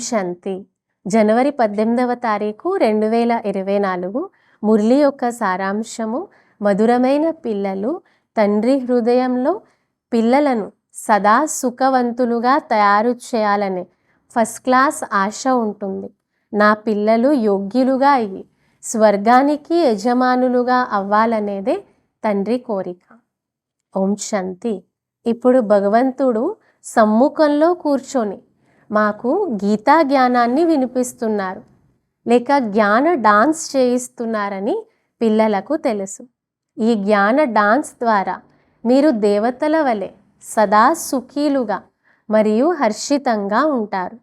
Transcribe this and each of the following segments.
ఓం శాంతి. జనవరి పద్దెనిమిదవ తారీఖు రెండు వేల ఇరవై నాలుగు మురళి యొక్క సారాంశము మధురమైన పిల్లలు తండ్రి హృదయంలో పిల్లలను సదా సుఖవంతులుగా తయారు చేయాలనే ఫస్ట్ క్లాస్ ఆశ ఉంటుంది. నా పిల్లలు యోగ్యులుగా అయ్యి స్వర్గానికి యజమానులుగా అవ్వాలనేదే తండ్రి కోరిక. ఓం శాంతి. ఇప్పుడు భగవంతుడు సమ్ముఖంలో కూర్చొని మాకు గీతా జ్ఞానాన్ని వినిపిస్తున్నారు. లేక జ్ఞాన డాన్స్ చేయిస్తున్నారని పిల్లలకు తెలుసు. ఈ జ్ఞాన డాన్స్ ద్వారా మీరు దేవతల వలె సదా సుఖీలుగా మరియు హర్షితంగా ఉంటారు.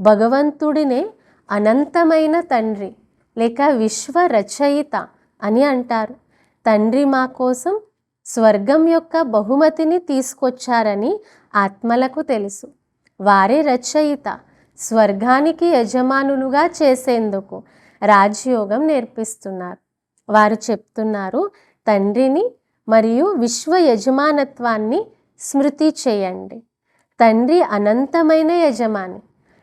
భగవంతుడినే అనంతమైన తండ్రి లేక విశ్వ రచయిత అని అంటారు. తండ్రి మా కోసం స్వర్గం యొక్క బహుమతిని తీసుకొచ్చారని ఆత్మలకు తెలుసు. వారే రచయిత. స్వర్గానికి యజమానులుగా చేసేందుకు రాజయోగం నేర్పిస్తున్నారు. వారు చెప్తున్నారు తండ్రిని మరియు విశ్వ యజమానత్వాన్ని స్మృతి చేయండి. తండ్రి అనంతమైన యజమాని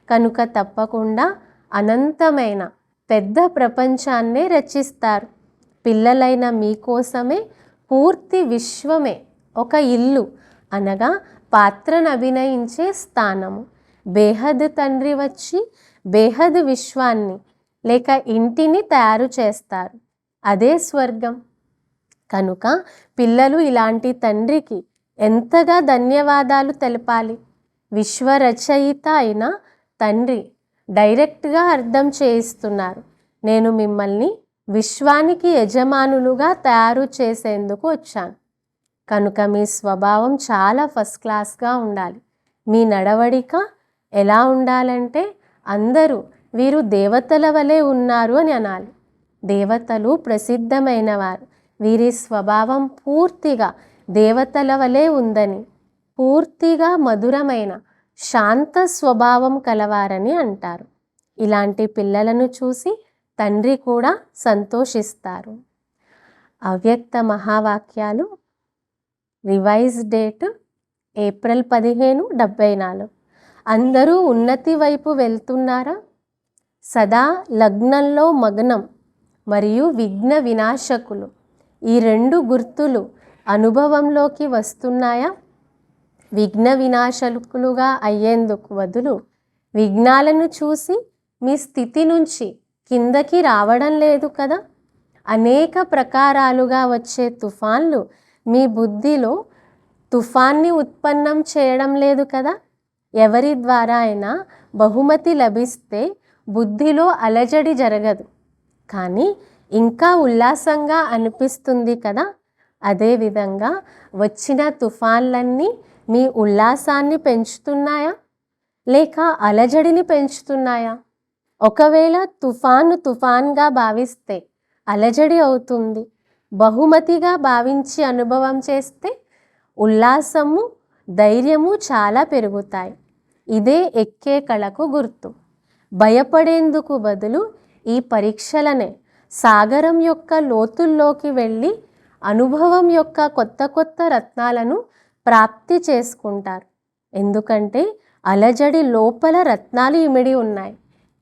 కనుక తప్పకుండా అనంతమైన పెద్ద ప్రపంచాన్నే రచిస్తారు. పిల్లలైన మీకోసమే పూర్తి విశ్వమే ఒక ఇల్లు అనగా పాత్రను అభినయించే స్థానము. బేహద్ తండ్రి వచ్చి బేహద్ విశ్వాన్ని లేక ఇంటిని తయారు చేస్తారు. అదే స్వర్గం. కనుక పిల్లలు ఇలాంటి తండ్రికి ఎంతగా ధన్యవాదాలు తెలపాలి? విశ్వరచయిత అయిన తండ్రి డైరెక్ట్గా అర్థం చేయిస్తున్నారు. నేను మిమ్మల్ని విశ్వానికి యజమానులుగా తయారు చేసేందుకు వచ్చాను. కనుక మీ స్వభావం చాలా ఫస్ట్ క్లాస్గా ఉండాలి. మీ నడవడిక ఎలా ఉండాలంటే అందరూ వీరు దేవతల వలె ఉన్నారు అని అనాలి. దేవతలు ప్రసిద్ధమైన వారు. వీరి స్వభావం పూర్తిగా దేవతల వలె ఉందని పూర్తిగా మధురమైన శాంత స్వభావం కలవారని అంటారు. ఇలాంటి పిల్లలను చూసి తండ్రి కూడా సంతోషిస్తారు. అవ్యక్త మహావాక్యాలు రివైజ్ డేట్ ఏప్రిల్ పదిహేను డెబ్బై నాలుగు. అందరూ ఉన్నతి వైపు వెళ్తున్నారా? సదా లగ్నంలో మగ్నం మరియు విఘ్న వినాశకులు. ఈ రెండు గుర్తులు అనుభవంలోకి వస్తున్నాయా? విఘ్న వినాశకులుగా అయ్యేందుకు బదులు విఘ్నాలను చూసి మీ స్థితి నుంచి కిందకి రావడం లేదు కదా? అనేక ప్రకారాలుగా వచ్చే తుఫాన్లు మీ బుద్ధిలో తుఫాన్ని ఉత్పన్నం చేయడం లేదు కదా? ఎవరి ద్వారా అయినా బహుమతి లభిస్తే బుద్ధిలో అలజడి జరగదు. కానీ ఇంకా ఉల్లాసంగా అనిపిస్తుంది కదా? అదేవిధంగా వచ్చిన తుఫాన్లన్నీ మీ ఉల్లాసాన్ని పెంచుతున్నాయా? లేక అలజడిని పెంచుతున్నాయా? ఒకవేళ తుఫాను తుఫాన్గా భావిస్తే అలజడి అవుతుంది. బహుమతిగా భావించి అనుభవం చేస్తే ఉల్లాసము ధైర్యము చాలా పెరుగుతాయి. ఇదే ఎక్కే కళకు గుర్తు. భయపడేందుకు బదులు ఈ పరీక్షలనే సాగరం యొక్క లోతుల్లోకి వెళ్ళి అనుభవం యొక్క కొత్త కొత్త రత్నాలను ప్రాప్తి చేసుకుంటారు. ఎందుకంటే అలజడి లోపల రత్నాలు ఇమిడి ఉన్నాయి.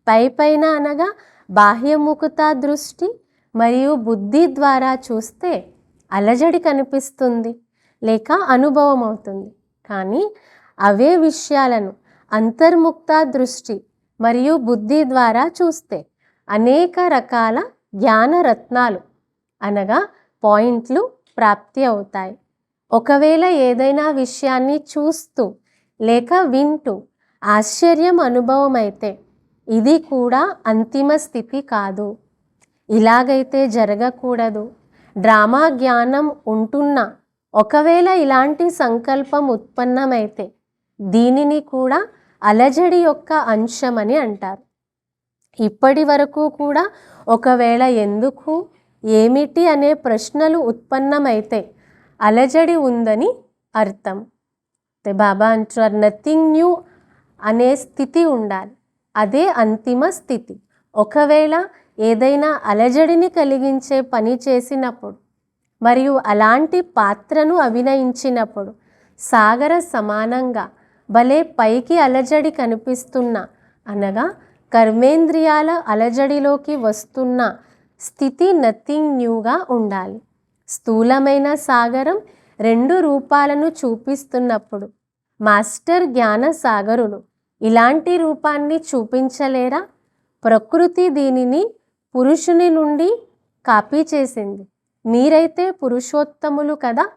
పై పైన అనగా బాహ్యముఖత దృష్టి మరియు బుద్ధి ద్వారా చూస్తే అలజడి కనిపిస్తుంది లేక అనుభవం అవుతుంది కానీ అవే విషయాలను అంతర్ముక్త దృష్టి మరియు బుద్ధి ద్వారా చూస్తే అనేక రకాల జ్ఞానరత్నాలు అనగా పాయింట్లు ప్రాప్తి అవుతాయి. ఒకవేళ ఏదైనా విషయాన్ని చూస్తూ లేక వింటూ ఆశ్చర్యం అనుభవం అయితే ఇది కూడా అంతిమ స్థితి కాదు. ఇలాగైతే జరగకూడదు. డ్రామా జ్ఞానం ఉంటున్నా ఒకవేళ ఇలాంటి సంకల్పం ఉత్పన్నమైతే దీనిని కూడా అలజడి యొక్క అంశమని అంటారు. ఇప్పటి వరకు కూడా ఒకవేళ ఎందుకు ఏమిటి అనే ప్రశ్నలు ఉత్పన్నమైతే అలజడి ఉందని అర్థం. బాబా అంటున్నారు నథింగ్ న్యూ అనే స్థితి ఉండాలి. అదే అంతిమ స్థితి. ఒకవేళ ఏదైనా అలజడిని కలిగించే పని చేసినప్పుడు మరియు అలాంటి పాత్రను అభినయించినప్పుడు సాగర సమానంగా భలే పైకి అలజడి కనిపిస్తున్న అనగా కర్మేంద్రియాల అలజడిలోకి వస్తున్న స్థితి నథింగ్ న్యూగా ఉండాలి. స్థూలమైన సాగరం రెండు రూపాలను చూపిస్తున్నప్పుడు మాస్టర్ జ్ఞాన సాగరులు ఇలాంటి రూపాన్ని చూపించలేరా? ప్రకృతి దీనిని పురుషుని నుండి కాపీ చేసింది. మీరైతే పురుషోత్తములు కదా?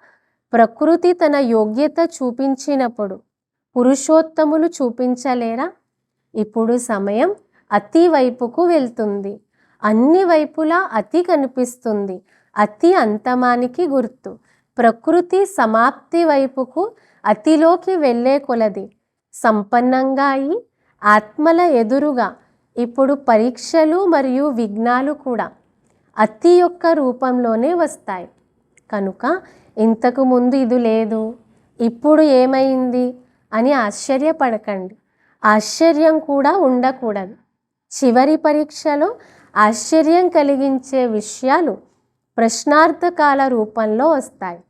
ప్రకృతి తన యోగ్యత చూపించినప్పుడు పురుషోత్తములు చూపించలేరా? ఇప్పుడు సమయం అతి వైపుకు వెళ్తుంది. అన్ని వైపులా అతి కనిపిస్తుంది. అతి అంతమానికి గుర్తు. ప్రకృతి సమాప్తి వైపుకు అతిలోకి వెళ్ళే కొలది. సంపన్నంగా అయి ఆత్మల ఎదురుగా ఇప్పుడు పరీక్షలు మరియు విఘ్నాలు కూడా అతి యొక్క రూపంలోనే వస్తాయి. కనుక ఇంతకు ముందు ఇది లేదు ఇప్పుడు ఏమైంది అని ఆశ్చర్యపడకండి. ఆశ్చర్యం కూడా ఉండకూడదు. చివరి పరీక్షలో ఆశ్చర్యం కలిగించే విషయాలు ప్రశ్నార్థకాల రూపంలో వస్తాయి.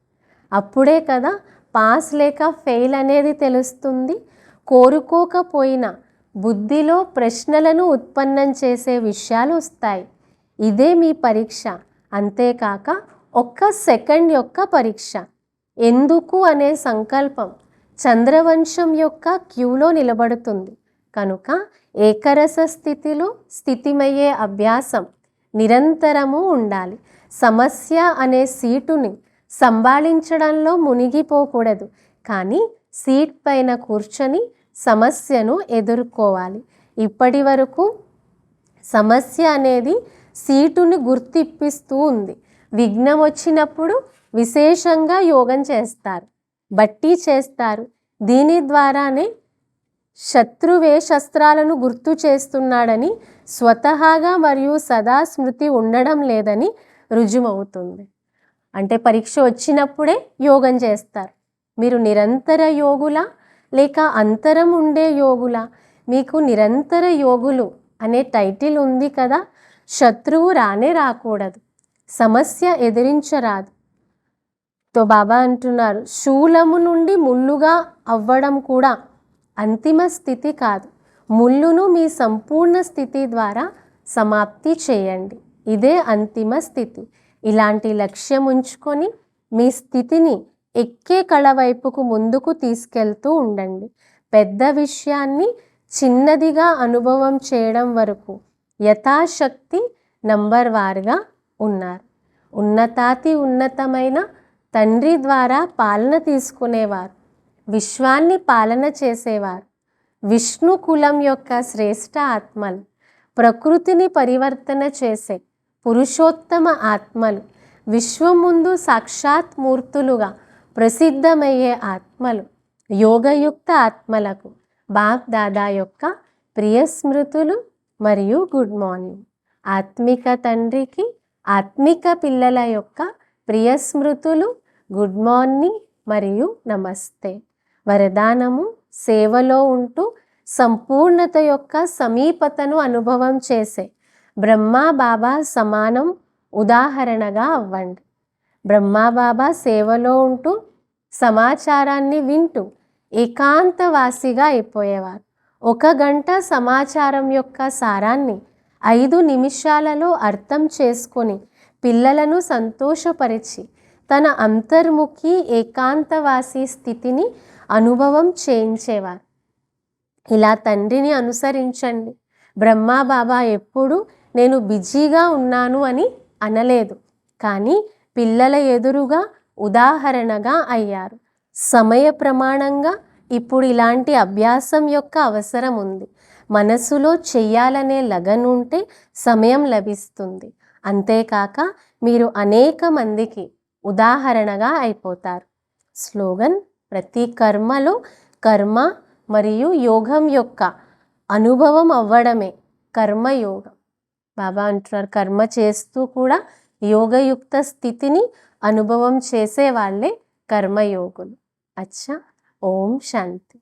అప్పుడే కదా పాస్ లేక ఫెయిల్ అనేది తెలుస్తుంది. కోరుకోకపోయినా బుద్ధిలో ప్రశ్నలను ఉత్పన్నం చేసే విషయాలు వస్తాయి. ఇదే మీ పరీక్ష. అంతేకాక ఒక్క సెకండ్ యొక్క పరీక్ష. ఎందుకు అనే సంకల్పం చంద్రవంశం యొక్క క్యూలో నిలబడుతుంది. కనుక ఏకరస స్థితిలో స్థితిమయ్యే అభ్యాసం నిరంతరము ఉండాలి. సమస్య అనే సీటుని సంభాళించడంలో మునిగిపోకూడదు. కానీ సీట్ పైన కూర్చొని సమస్యను ఎదుర్కోవాలి. ఇప్పటి వరకు సమస్య అనేది సీటుని గుర్తిప్పిస్తూ ఉంది. విఘ్నం వచ్చినప్పుడు విశేషంగా యోగం చేస్తారు. బట్టి చేస్తారు. దీని ద్వారానే శత్రువే శస్త్రాలను గుర్తు చేస్తున్నాడని స్వతహాగా మరియు సదా స్మృతి ఉండడం లేదని రుజుమవుతుంది అంటే పరీక్ష వచ్చినప్పుడే యోగం చేస్తారు. మీరు నిరంతర యోగులా? లేక అంతరం ఉండే యోగుల? మీకు నిరంతర యోగులు అనే టైటిల్ ఉంది కదా శత్రువు రానే రాకూడదు సమస్య ఎదిరించరాదు. తో బాబా అంటున్నారు శూలము నుండి ముళ్ళుగా అవ్వడం కూడా అంతిమ స్థితి కాదు. ముళ్ళును మీ సంపూర్ణ స్థితి ద్వారా సమాప్తి చేయండి. ఇదే అంతిమ స్థితి. ఇలాంటి లక్ష్యం ఉంచుకొని మీ స్థితిని ఎక్కే కళ వైపుకు ముందుకు తీసుకెళ్తూ ఉండండి. పెద్ద విషయాన్ని చిన్నదిగా అనుభవం చేయడం వరకు యథాశక్తి నంబర్ వారుగా ఉన్నారు. ఉన్నతాతి ఉన్నతమైన తండ్రి ద్వారా పాలన తీసుకునేవారు. విశ్వాన్ని పాలన చేసేవారు. విష్ణు కులం యొక్క శ్రేష్ఠ ఆత్మలు. ప్రకృతిని పరివర్తన చేసే పురుషోత్తమ ఆత్మలు. విశ్వం ముందు సాక్షాత్ మూర్తులుగా ప్రసిద్ధమయ్యే ఆత్మలు యోగయుక్త ఆత్మలకు బాప్ దాదా యొక్క ప్రియ స్మృతులు మరియు గుడ్ మార్నింగ్. ఆత్మిక తండ్రికి ఆత్మిక పిల్లల యొక్క ప్రియ స్మృతులు గుడ్ మార్నింగ్ మరియు నమస్తే. వరదానము సేవలో ఉంటూ సంపూర్ణత యొక్క సమీపతను అనుభవం చేసే బ్రహ్మా బాబా సమానం ఉదాహరణగా అవ్వండి. బ్రహ్మా బాబా సేవలో ఉంటూ సమాచారాన్ని వింటూ ఏకాంతవాసిగా అయిపోయేవారు. ఒక గంట సమాచారం యొక్క సారాన్ని ఐదు నిమిషాలలో అర్థం చేసుకొని పిల్లలను సంతోషపరిచి తన అంతర్ముఖి ఏకాంతవాసి స్థితిని అనుభవం చేయించేవారు. ఇలా తండ్రిని అనుసరించండి. బ్రహ్మా బాబా ఎప్పుడు నేను బిజీగా ఉన్నాను అని అనలేదు. కానీ పిల్లల ఎదురుగా ఉదాహరణగా అయ్యారు. సమయ ప్రమాణంగా ఇప్పుడు ఇలాంటి అభ్యాసం యొక్క అవసరం ఉంది. మనసులో చెయ్యాలనే లగన్ ఉంటే సమయం లభిస్తుంది. అంతేకాక మీరు అనేక మందికి ఉదాహరణగా అయిపోతారు. స్లోగన్ ప్రతి కర్మలో కర్మ మరియు యోగం యొక్క అనుభవం అవ్వడమే కర్మయోగం బాబా అంటున్నారు కర్మ చేస్తూ కూడా యోగయుక్త స్థితిని అనుభవం చేసే వాళ్ళే కర్మయోగులు. అచ్చా ఓం శాంతి.